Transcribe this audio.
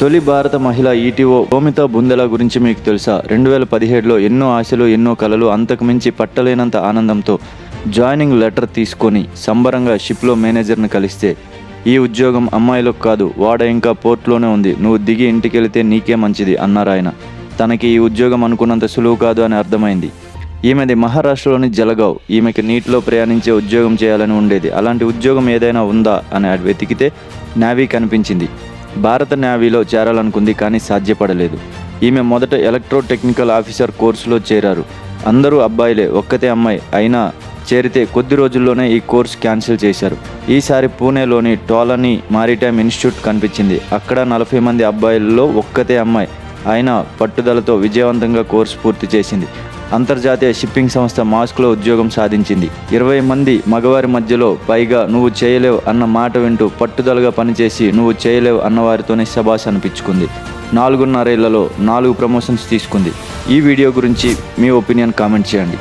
తొలి భారత మహిళ ఈటీఓ గోమిత బుందెల గురించి మీకు తెలుసా? రెండు వేల పదిహేడులో ఎన్నో ఆశలు ఎన్నో కలలు అంతకుమించి పట్టలేనంత ఆనందంతో జాయినింగ్ లెటర్ తీసుకొని సంబరంగా షిప్లో మేనేజర్ని కలిస్తే ఈ ఉద్యోగం అమ్మాయిలకు కాదు వాడ ఇంకా పోర్ట్లోనే ఉంది. నువ్వు దిగి ఇంటికి వెళితే నీకే మంచిది అన్నారు ఆయన. తనకి ఈ ఉద్యోగం అనుకున్నంత సులువు కాదు అని అర్థమైంది. ఈమెది మహారాష్ట్రలోని జలగావ్. ఈమెకి నీటిలో ప్రయాణించే ఉద్యోగం చేయాలని ఉండేది. అలాంటి ఉద్యోగం ఏదైనా ఉందా? అని వెతికితే నావీ కనిపించింది. భారత నేవీలో చేరాలనుకుంది కానీ సాధ్యపడలేదు. ఈమె మొదట ఎలక్ట్రో టెక్నికల్ ఆఫీసర్ కోర్సులో చేరారు. అందరూ అబ్బాయిలే ఒక్కతే అమ్మాయి. అయినా చేరితే కొద్ది రోజుల్లోనే ఈ కోర్స్ క్యాన్సిల్ చేశారు. ఈసారి పూణేలోని టోలని మారిటైమ్ ఇన్స్టిట్యూట్ కనిపించింది. అక్కడ నలభై మంది అబ్బాయిల్లో ఒక్కతే అమ్మాయి. అయినా పట్టుదలతో విజయవంతంగా కోర్సు పూర్తి చేసింది. అంతర్జాతీయ షిప్పింగ్ సంస్థ మాస్క్లో ఉద్యోగం సాధించింది. ఇరవై మంది మగవారి మధ్యలో పైగా నువ్వు చేయలేవు అన్న మాట వింటూ పట్టుదలగా పనిచేసి నువ్వు చేయలేవు అన్నవారితోనే శబాస్ అనిపించుకుంది. నాలుగున్నరేళ్ళలో నాలుగు ప్రమోషన్స్ తీసుకుంది. ఈ వీడియో గురించి మీ ఒపీనియన్ కామెంట్ చేయండి.